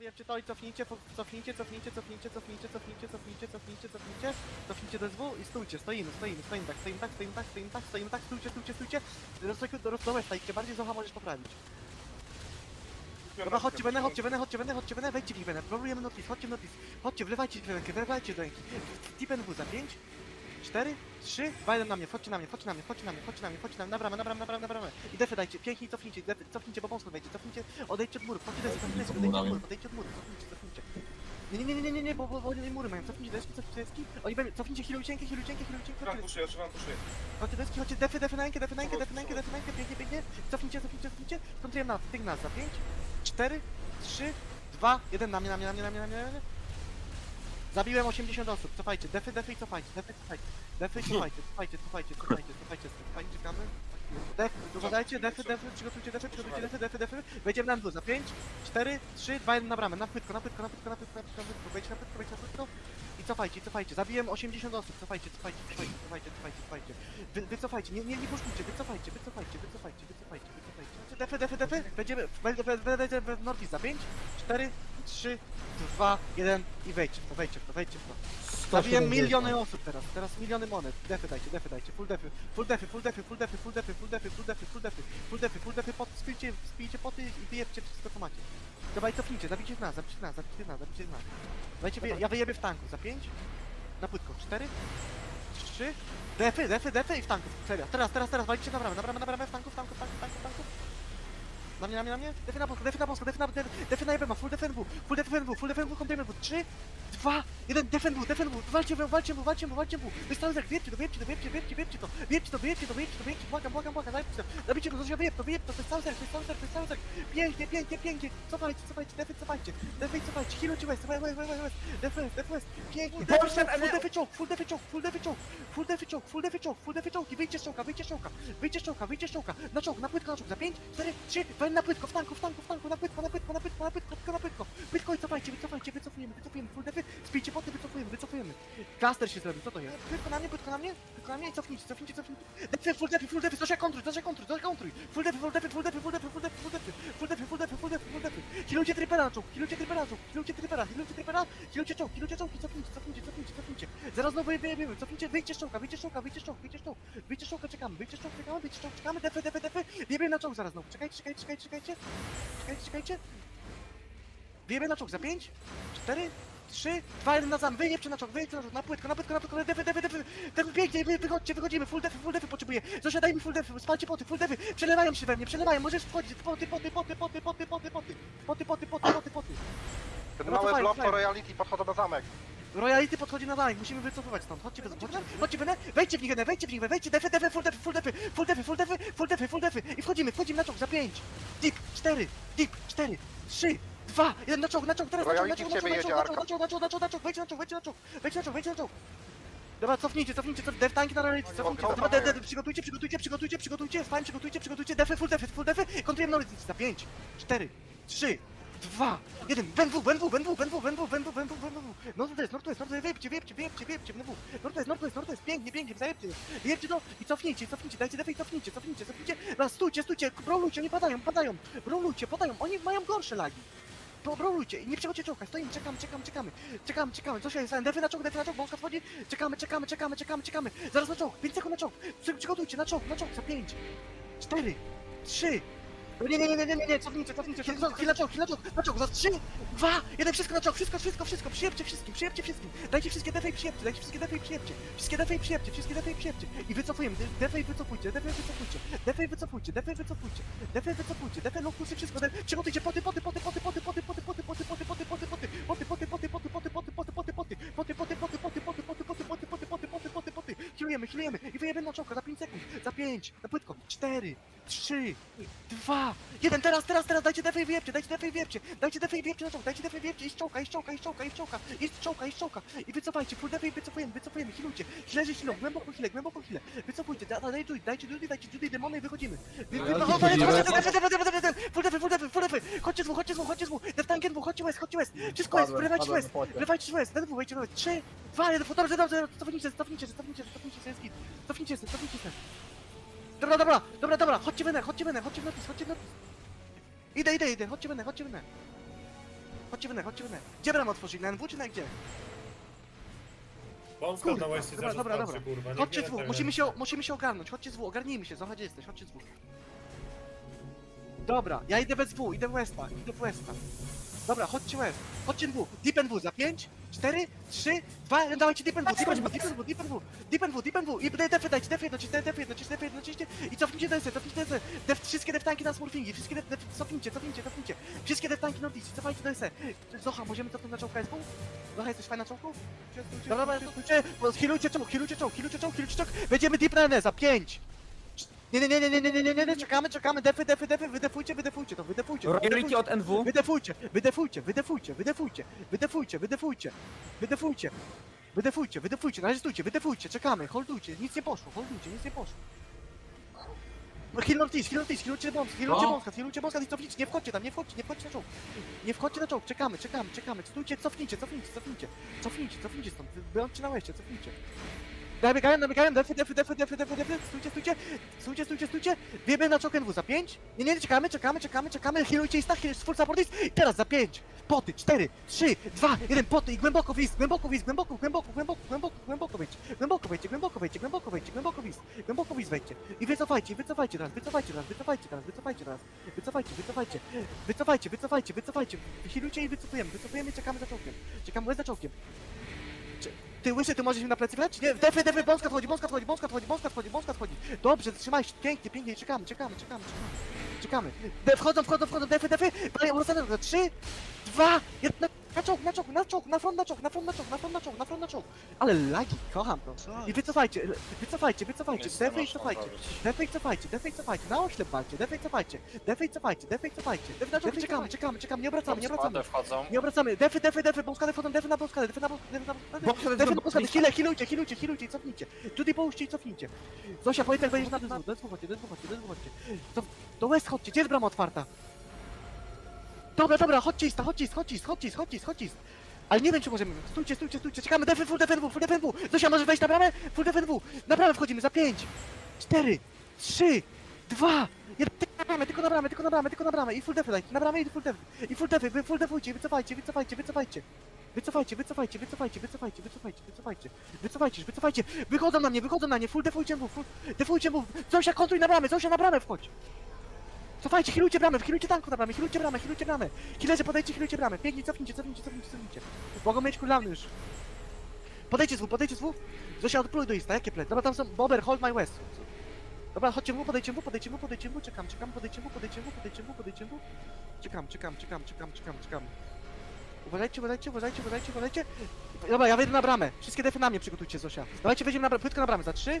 Wiecie to i cofnijcie, cofnijcie, cofnijcie, cofnijcie, cofnijcie, cofnijcie, cofnijcie, cofnijcie, cofnijcie, cofnijcie do SW i stójcie, stoimy, stoimy, stoimy tak, stoimy tak, stoimy tak, stoimy tak, stoimy tak, stójcie, stójcie, stójcie, rozdołę stajcie, bardziej zocha możesz poprawić. Dobra, chodźcie, będę, chodźcie, będę, chodźcie, będę, chodźcie, będę, wejdźcie w nich, będę, próbujemy notis, chodźcie w notis, chodźcie, wlewajcie w rękę, wlewajcie do ręki, tip NW za 5, 4, 3, 2, 1 na mnie, chodźcie na mnie, chodźcie na mnie, chodźcie na mnie, chodźcie na mnie, chodźcie na mnie, na bramę, na bramę, na bramę, na bramę. I defy dajcie, pięknie cofnijcie, defy, cofnijcie, bo mocno wejdzie, cofnijcie, odejdźcie od muru, deski, cofnijcie, odejdźcie od muru, odejdźcie od muru, cofnijcie, cofnijcie. Nie, nie, nie, nie, nie, nie, bo, bo, bo oni mury mają, cofnijcie deski, cofnijcie deski, oni będą, cofnijcie hilujcienkie, hilujcienkie, hilujcienkie, Trzymam chodźcie, puszuję, trzymam puszuję. chodźcie deski, chodźcie defy, defy na rękę, defy na rękę, defy na rękę, defy na rękę, pięknie, pięknie, cofnijcie, cofnijcie, cofnijcie, kontrujemy na, tyg nas, za 5, 4, 3, 2, 1 na mnie, na mnie, na mnie, na mnie, na mnie, na mnie. Zabiłem 80 osób, cofajcie, defy, defy i cofajcie, defy, cofajcie, defy cofajcie, cofajcie, cofajcie, cofajcie, cofajcie, cofajcie, czekamy. Def, uważajcie, defy, defy, przygotujcie defy, przygotujcie defy, defy, defy, wejdziemy na dół za 5, 4, 3, 2, 1 na bramę, na płytko, na płytko, na płytko, na płytko, na płytko, na płytko, wejdźcie na płytko, wejdźcie na płytko i cofajcie, cofajcie, zabiłem 80 osób, cofajcie, cofajcie, cofajcie, cofajcie, cofajcie, cofajcie, wy, wycofajcie, nie, nie, nie puszczujcie, wycofajcie, wycofajcie, wycofajcie, wycofajcie, wycofajcie, defy, defy, defy, będę, będę w Nordic za 5, 4, 3, 2, 1 i wejdźcie w to, wejdźcie w to, wejdźcie w to. Zabiłem miliony osób teraz, teraz miliony monet. Defy dajcie, defy dajcie, full defy, full defy, full defy, full defy, full defy, full defy, full defy, full defy, full defy, full defy, pot, spijcie, spijcie poty i wyjebcie wszystko co macie. I cofnijcie, zabijcie nas, zabijcie nas, zabijcie nas, zabijcie nas. Dajcie, wyje, ja wyjebię w tanku, za 5, na płytko, 4, 3, defy, defy, defy i w tanku, serio. Teraz, teraz, teraz, walicie na bramę, na bramę, na bramę, w tanku, w tanku, w tanku, w tanku, w tanku. Na mnie, na mnie, na mnie, defy na bosko, defy na bosko, defy na, defy, na jebema, full defenwu, full defenwu, full defenwu, kontrajmenwu, 3, dwa, jeden, defend był, defend był, walcie był, walcie był, walcie był, walcie był, wystawię wiecie to, wiecie to, wiecie, wiecie, wiecie to, wiecie to, wiecie to, wiecie to, wiecie, błagam, błagam, błagam, dajcie to, zabijcie go, zosia, wyjeb to, wyjeb to, wystawię zerk, wystawię zerk, wystawię zerk, pięknie, pięknie, pięknie, cofajcie, cofajcie, defend, cofajcie, defend, cofajcie, healujcie west, west, west, west, defend, defend, defend, full defend czołg, full defend czołg, full defend czołg, full defend czołg, full defend czołg, full defend czołg i z czołga, wyjdźcie z czołga, wyjdźcie z czołga, wyjdźcie z czołga, na czołg, na płytko, na czołg, za pięć, cztery, trzy, wal na płytko, w tanku, w tanku, w tanku, na płytko, na płytko, na płytko, na płytko, na płytko, na płytko, wycofajcie, wycofajcie, wycofujemy, wycofujemy, full defend, spijcie poty, wycofujemy, wycofujemy. Cluster się zrobił, co to jest? Płytko na mnie, płytko na mnie, płytko na mnie cofnijcie, cofnijcie, cofnijcie. Defy, full defy, full defy, Zosia kontruj, Zosia kontruj, Zosia kontruj. Full defy, full defy, full defy, full defy, full defy, full defy, full defy, full defy, full defy, full defy. Hilujcie tripera na czołg, hilujcie tripera na czołg, hilujcie tripera, hilujcie tripera, hilujcie czołg, hilujcie czołg cofnijcie, cofnijcie, cofnijcie, cofnijcie. Zaraz znowu wyjebiemy, cofnijcie, wyjdźcie z czołga, wyjdźcie z czołga, wyjdźcie z czołga, wyjdźcie z czołga, wyjdźcie z czołga, czekamy, wyjdźcie z czołga, czekamy, wyjdźcie z czołga, czekamy, defy, defy, defy. Wyjebiemy na czołg zaraz znowu, czekajcie, czekajcie, czekajcie, czekajcie, czekajcie, czekajcie. Wyjebiemy na czołg za 5, 4, 3, 2, 1 na wyjebcie na czołg, wyjebcie na czołg, na płytko, na płytko, na płytko, defy, defy, defy, defy, pięknie, wy, wychodźcie, wychodzimy, full defy, full defy potrzebuję, zasiadaj mi full defy, spalcie poty, full defy, przelewają się we mnie, przelewają, możesz wchodzić, poty, poty, poty, poty, poty, poty, poty, poty, poty, poty, poty, poty. Ten No to mały fajnie, blok to fajnie. royalty podchodzą na zamek. Royalty podchodzi na danek, musimy wycofywać stąd, chodźcie, chodźcie, chodźcie, chodźcie, będę, wejdźcie w nich, będę, wejdźcie w nich, wejdźcie, defy, defy, full defy, full defy, full defy, full defy, full defy, full defy. I wchodzimy, wchodzimy na czołg za 5, dip, 4, dip, 4, 3, 2, 1 na czołg, na czołg, teraz na czołg, na czołg, na czołg, na czołg, na czołg, na czołg, na czołg, na czołg, wejdźcie na czołg, wejdźcie na czołg, wejdźcie na czołg, wejdźcie na czołg. Dobra, cofnijcie, cofnijcie, cof, def tanki na royalty, cofnijcie, dobra, de, de, przygotujcie, przygotujcie, przygotujcie, przygotujcie, spam, przygotujcie, przygotujcie, defy, full defy, full defy, kontrujemy na za 5, 4, 3, 2, 1, BNW, BNW, BNW, BNW, BNW, BNW, BNW, BNW, Northwest, Northwest, Northwest, wyjebcie, wyjebcie, wyjebcie, wyjebcie, BNW, Northwest, Northwest, Northwest, pięknie, pięknie, zajebcie, wyjebcie to i cofnijcie, cofnijcie, dajcie defy i cofnijcie, cofnijcie, cofnijcie, raz, stójcie, stójcie, brolujcie, nie padają, padają, brolujcie, padają, oni mają gorsze lagi. To brolujcie, nie przechodźcie czołka, stoimy, czekamy, czekamy, czekamy, czekamy, czekamy, co się jest, defy na czołg, defy na czołg, wąska wchodzi, czekamy, czekamy, czekamy, czekamy, czekamy, zaraz na czołg, 5 sekund na czołg, Przy- przygotujcie, na czołg, na czołg, za 5, 4, 3, nie, nie, nie, nie, nie, nie, cofnijcie, cofnijcie, chwilę na czołg, chwilę na czołg, na czołg, za 3, 2, 1, wszystko na czołg, wszystko, wszystko, wszystko, przyjebcie wszystkim, przyjebcie wszystkim, dajcie wszystkie defy i przyjebcie, dajcie wszystkie defy i przyjebcie, wszystkie defy i przyjebcie, wszystkie defy i przyjebcie i wycofujemy, de- defy i wycofujcie, defy i wycofujcie, defy i wycofujcie, defy i wycofujcie, defy i wycofujcie, defy no kusy, wszystko, de- przygotujcie poty, poty, poty, poty, poty, poty, poty, poty, poty, poty, poty, poty, poty, poty, poty, poty, poty, healujemy, healujemy. I wyjebemy na czołka za 5 sekund, za 5, na płytko, 4, 3, 2, 1, teraz, teraz, teraz, dajcie defy i wyjebcie, dajcie defy i wyjebcie, dajcie defy i wyjebcie na czołg, dajcie defy i wyjebcie, i z czołka, i z czołka, i z czołka, i z czołka, i z czołka, i z czołka, i wycofajcie, full defy i wycofujemy, wycofujemy, healujcie, śleży silą, głęboko chwilę, głęboko chwilę, wycofujcie, da- da- dajcie Judy, dajcie Judy, dajcie Judy, demony i wychodzimy. Wy- wy- no, chodźcie, chodźcie, defy, defy, defy, defy, full defy, full defy, full defy, chodźcie z dwóch, chodźcie z dwóch, chodźcie z dwóch, def tankiem dwóch, chodźcie west, chodźcie west, wszystko jest, wylewajcie west, wylewajcie west, ten dwóch, wejdźcie west, 3, 2, 1, dobrze, dobrze, cofnijcie, cofnijcie, cofnijcie, cofnijcie, cofnijcie, cofnijcie, cofnijcie, cofnijcie, Dobra, dobra, dobra, dobra, chodźcie wenę, chodźcie wenę, chodźcie w napis, chodźcie w napis. Idę, idę, idę, chodźcie wenę, chodźcie wenę. Chodźcie w NE, chodźcie w NE. Gdzie bramę otworzyli? Na NW czy na gdzie? Kurwa, na łeście dobra, zaraz dobra, patrzy, dobra. kurwa. Chodźcie da musimy się, musimy się ogarnąć, chodźcie z W, ogarnijmy się, gdzie jesteś, chodźcie z W. Dobra, ja idę bez W, idę w Westa, idę w Westa. Dobra, chodźcie West, chodźcie w, Deep and W za 5, 4, 3, 2, 1, dawajcie Deep and W, Deep and W, Deep and W, Deep and W, Deep and W, Deep and W, i defy dajcie, defy jednoczyście, defy jednoczyście, defy jednoczyście i cofnijcie desy, cofnijcie desy, def, wszystkie deftanki na smurfingi, wszystkie def, def, cofnijcie, cofnijcie, cofnijcie, wszystkie deftanki nordici, cofajcie desy. Zocha, możemy cofnąć na czołka SW? Zocha, jesteś fajna czołku? Dobra, dobra, healujcie czołg, healujcie czołg, healujcie czołg, healujcie czołg, będziemy deep na NS za 5, nie, nie, nie, nie, nie, nie, nie, nie, nie, nie, czekamy, czekamy, defy, defy, defy, wydefujcie, wydefujcie to, wydefujcie to, Royalty od NW. Wydefujcie, wydefujcie, wydefujcie, wydefujcie, wydefujcie, wydefujcie, wydefujcie, wydefujcie, wydefujcie, na razie stójcie, wydefujcie, czekamy, holdujcie, nic nie poszło, holdujcie, nic nie poszło. No heal Nortis, heal Nortis, healujcie bombs, healujcie No. bombs, healujcie bombs i cofnijcie, nie wchodźcie tam, nie wchodźcie, nie wchodźcie na czołg. Nie wchodźcie na czołg, czekamy, czekamy, czekamy, stójcie, cofnijcie, cofnijcie, cofnijcie, cofnijcie, cofnijcie stąd, bądźcie na łeście, cofnijcie. Nabiegają, nabiegają, defy, defy, defy, defy, defy, defy, stójcie, stójcie, stójcie, stójcie, stójcie, wiemy na czołg NW za 5, nie, nie, czekamy, czekamy, czekamy, czekamy, healujcie i stach, full support list, teraz za 5, poty, 4, 3, 2, 1, poty i głęboko wist, głęboko wist, głęboko, głęboko, głęboko, głęboko, głęboko wejdźcie, głęboko wejdźcie, głęboko wejdźcie, głęboko wejdźcie, głęboko wist, głęboko wist wejdźcie. I wycofajcie, wycofajcie teraz, wycofajcie teraz, wycofajcie teraz, wycofajcie teraz, wycofajcie, wycofajcie, wycofajcie, wycofajcie, wycofajcie, healujcie i wycofujemy, wycofujemy czekamy za czołgiem, czekamy za czołgiem. Ty łysy, ty możesz mi na plecy grać? Nie, defy, defy, bąska wchodzi, bąska wchodzi, bąska wchodzi, bąska wchodzi, bąska wchodzi. Dobrze, trzymaj się, pięknie, pięknie, czekamy, czekamy, czekamy, czekamy. Czekamy. De, wchodzą, wchodzą, wchodzą, defy, defy, urodzone, trzy, dwa, jedna, na czołg, na czołg, na czołg, na front, na czołg, na front, na czołg, na front, na czołg, na front, na czołg. Ale lagi, kocham to. I wycofajcie, wycofajcie, wycofajcie, defy i cofajcie. Defej cofajcie, defej cofajcie, na oślep walcie, defej cofajcie, defej cofajcie, defej cofajcie. Defej czekamy, czekamy, czekamy, nie obracamy, nie obracamy. wchodzą. Nie obracamy, defy, defy, defy, bąskady wchodzą, defy na bąskady, defy na bąskady, defy na bąskady. Bąskady, Defy na defy, bąskady, defy. chwilę, healujcie, healujcie, healujcie i cofnijcie. Tutaj połóżcie i cofnijcie. Zosia, powiedz jak będziesz na dół, do chodźcie, do chodźcie, do chodźcie. To, do West chodźcie, gdzie jest brama otwarta? Dobra, dobra, chodźcie ist, chodźcie ist, chodźcie ist, chodźcie ist, chodźcie ist, chodźcie ist. Ale nie wiem czy możemy, stójcie, stójcie, stójcie, czekamy, defy, full defenwu, full defenwu. Zosia, możesz wejść na bramę? Full defenwu. Na bramę wchodzimy, za 5, 4, 3, 2, jeden, tylko na bramę, tylko na bramę, tylko na bramę, tylko na bramę i full defy dajcie, na bramę i full defy. I full defy, full defujcie, wycofajcie, wycofajcie, wycofajcie. Wycofajcie, wycofajcie, wycofajcie, wycofajcie, wycofajcie, wycofajcie, wycofajcie, wycofajcie, wychodzą na mnie, wychodzą na mnie, full defujcie mu, full, defujcie mu, Zosia kontruj na bramę, Zosia na bramę wchodź. Cofajcie, hilujcie bramę, hilujcie tanku na bramę, hilujcie bramę, hilujcie bramę. Hilerze, podejdźcie, hilujcie bramę, pięknie, cofnijcie, cofnijcie, cofnijcie, cofnijcie. Mogą mieć kulawny już. Podejdźcie z W, podejdźcie z W. Zosia, odpluj do Ista, jakie plec? Dobra, tam są, Bober, hold my west. Dobra, chodźcie mu, podejdźcie mu, podejdźcie mu, podejdźcie mu, czekam, czekam, podejdźcie mu, podejdźcie mu, podejdźcie mu, podejdźcie mu. Czekam, czekam, czekam, czekam, czekam, czekam. Uważajcie, uważajcie, uważajcie, uważajcie, uważajcie. Dobra, ja wejdę na bramę. Wszystkie defy na mnie przygotujcie, Zosia. Dawajcie, wejdziemy na bramę, na bramę, za trzy,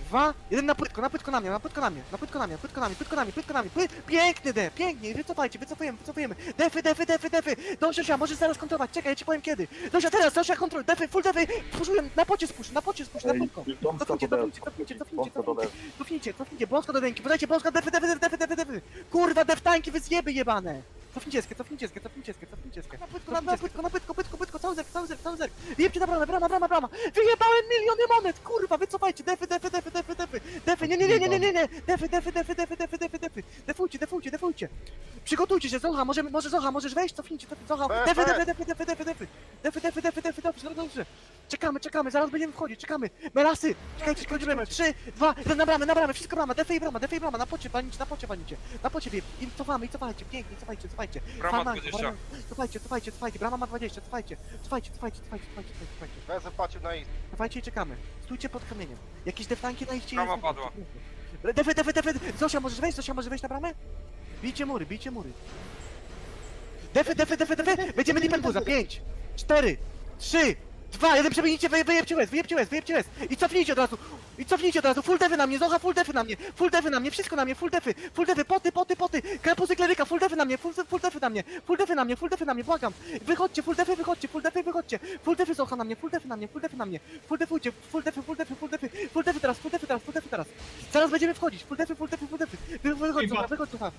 dwa, jeden na płytko, na płytko na mnie, na płytko na mnie, na płytko na mnie, płytko na mnie, płytko na mnie, płytko na mnie, pły... piękny de, pięknie, wycofajcie, wycofujemy, wycofujemy, defy, defy, defy, defy, do Zosia, możesz zaraz kontrolować, czekaj, ja ci powiem kiedy, Zosia, teraz, Zosia, kontrol, defy, full defy, puszuję, na pocie spusz, na pocie spusz, na płytko, cofnijcie, cofnijcie, cofnijcie, cofnijcie, cofnijcie, cofnijcie, cofnijcie, bąsko do ręki, podajcie bąsko, defy, defy, defy, defy, defy, kurwa, deftańki, wy zjeby jebane, Cofnijcie eskę, cofnijcie eskę, cofnijcie eskę, cofnijcie eskę. Na płytko, na, na płytko, na płytko, płytko, płytko, cały zerk, cały zerk, cały zerk. Wyjebcie na bramę, brama, brama, brama. Wyjebałem miliony monet, kurwa, wycofajcie, defy, defy, defy, defy, defy. Defy, nie, nie, nie, nie, nie, nie, nie. Defy, defy, defy, defy, defy, defy, defy. Defujcie, defujcie, defujcie. Przygotujcie się, Zocha, może, może Zocha, możesz wejść, cofnijcie, cofnijcie, Zocha. Defy, defy, defy, defy, defy, defy. Defy, defy, defy, defy, dobrze, dobrze. Czekamy, czekamy, zaraz będziemy wchodzić, czekamy. Melasy, czekajcie, kończymy. 3, 2, 1, na bramę, na bramę, wszystko brama, defy i brama, defy i brama, na pocie panicie, na pocie panicie. Na pocie, i cofamy, i cofajcie, pięknie, cofajcie, cofajcie. Brama Farmanko, 20. brama, cofajcie, cofajcie, cofajcie, brama ma 20, cofajcie, cofajcie, cofajcie, cofajcie, cofajcie, cofajcie, Wezę patrzył na ist. cofajcie i czekamy, stójcie pod kamieniem, jakieś deftanki na iście Brama jest- padła. Defy, defy, defy, Zosia, możesz wejść, Zosia, możesz wejść na bramę? Bijcie mury, bijcie mury. Defy, defy, defy, defy, będziemy lipen za 5, 4, 3, 2, 1, przebijcie, wy, wyjebcie łez, wyjebcie łez, wyjebcie łez i cofnijcie od razu, i cofnijcie od razu, full defy na mnie, Zocha, full defy na mnie, full defy na mnie, wszystko na mnie, full defy, full defy, poty, poty, poty, krapuzy kleryka, full defy na mnie, full, full defy na mnie, full defy na mnie, full defy na mnie, błagam, wychodźcie, full defy, wychodźcie, full defy, wychodźcie, full defy Zocha na mnie, full defy na mnie, full defy na mnie, full defujcie, full defy, full defy, full defy, full defy teraz, full defy teraz, full defy teraz, zaraz będziemy wchodzić, full defy, full defy, full defy, Wy- wychodź Zocha, wychodź Zocha.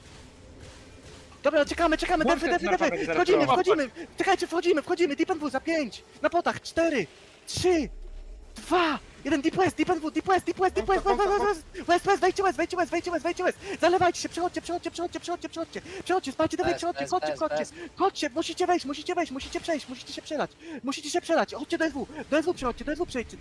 Dobra, czekamy, czekamy, defy, defy, defy, wchodzimy, wchodzimy, czekajcie, wchodzimy, wchodzimy, deep za 5, na potach, 4, 3, 2, Jeden deep west, deep and wood, deep west, deep west, deep west, west, west, west, west, west, wejdźcie west, wejdźcie west, wejdźcie west, wejdźcie west, zalewajcie się, przechodźcie, przechodźcie, przechodźcie, przechodźcie, przechodźcie, przechodźcie, spajcie dalej, West, przechodźcie, west, chodźcie, west, chodźcie, west. chodźcie, musicie wejść, musicie wejść, musicie przejść, musicie się przelać, musicie się przelać, chodźcie do SW, do SW przechodźcie, do SW przejdźcie,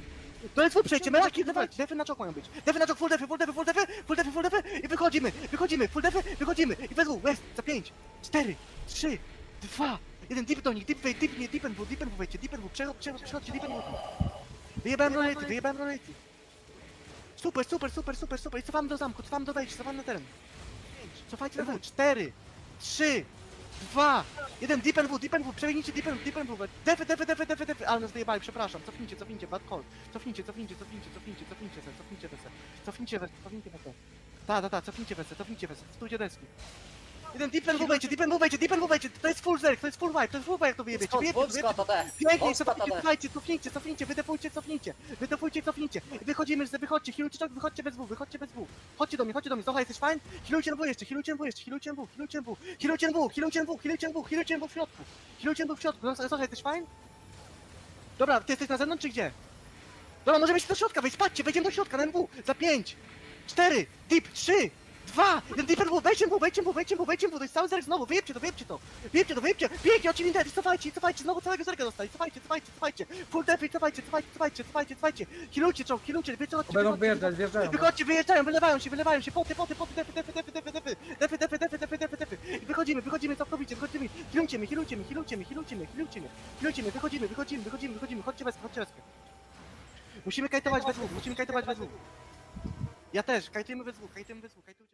do SW przejdźcie, melaki, dawajcie, defy na czok mają być, defy na czok, full defy, full defy, full defy, full defy, full defy i wychodzimy, wychodzimy, full defy, wychodzimy. I w SW, west, za 5, 4, 3, 2, jeden. Deep do nich, deep wejdź, deep, nie, deep and wood, deep and wood, wejdźcie, deep and wood, przechodźcie, przechodźcie, deep and wood. Wyjebałem rolety, wyjebałem rolety. Super, super, super, super, super. I cofamy do zamku, cofamy do wejścia, cofamy na teren. Cofajcie na teren. Cztery, trzy, dwa, jeden. Deep and wood, deep and wood, przebiegnijcie deep and, deep and wood. Defy, defy, defy, defy, defy. Ale nas wyjebali, przepraszam. Cofnijcie, cofnijcie, bad call. Cofnijcie, cofnijcie, cofnijcie, cofnijcie, cofnijcie, se, cofnijcie wesel. Cofnijcie wesel, cofnijcie wesel. Ta, ta, ta, cofnijcie wesel, cofnijcie wesel. Stójcie deski. Jeden deep and wood wejdzie, deep and wood wejdzie, deep and wood wejdzie. To jest full zerk, to jest full wipe, to jest full wipe, to wyjebiecie. Skąd? Wyjebiecie, wyjebiecie. skąd to te? Pięknie, cofnijcie, cofnijcie, cofnijcie, cofnijcie, wydefujcie, cofnijcie, wydefujcie, cofnijcie. Wychodzimy, że wychodźcie, hilujcie czok, wychodźcie bez W, wychodźcie bez W. Chodźcie do mnie, chodźcie do mnie, Zocha, jesteś fajn? Hilujcie na W jeszcze, hilujcie na W jeszcze, hilujcie na W, hilujcie na W, hilujcie na W, hilujcie na W, hilujcie na W, hilujcie na W środku. Hilujcie na W środku, Zocha, jesteś fajn? Dobra, ty jesteś na zewnątrz czy gdzie? Dobra, możemy się do środka wejść, patrzcie, wejdziemy do środka, na MW, za 5, 4, deep, 3, Dwa! Jeden deep w, wejdźcie w, wejdźcie w, wejdźcie w, wejdźcie w, to jest cały zerk znowu, wyjebcie to, wyjebcie to, wyjebcie to, wyjebcie, pięknie, oczy minęli, cofajcie, cofajcie, znowu całego zerka dostali, cofajcie, cofajcie, cofajcie, full defy, cofajcie, cofajcie, cofajcie, cofajcie, cofajcie, hilujcie czołg, hilujcie, wychodźcie, Będą wyjeżdżać, wjeżdżają. Wychodźcie, wyjeżdżają, wylewają się, wylewają się, poty, poty, poty, defy, defy, defy, defy, defy, defy, defy, defy, defy, defy, defy. I wychodzimy, wychodzimy całkowicie, wychodzimy, hilujcie mnie, hilujcie mnie, hilujcie mnie, hilujcie mnie, hilujcie mnie, hilujcie mnie, wychodzimy, wychodzimy, wychodzimy, wychodzimy, chodźcie wespę, chodźcie wespę. Musimy kajtować we dwóch, musimy kajtować we dwóch. Ja też, kajtujemy we dwóch, kajtujemy we dwóch, kajtujcie.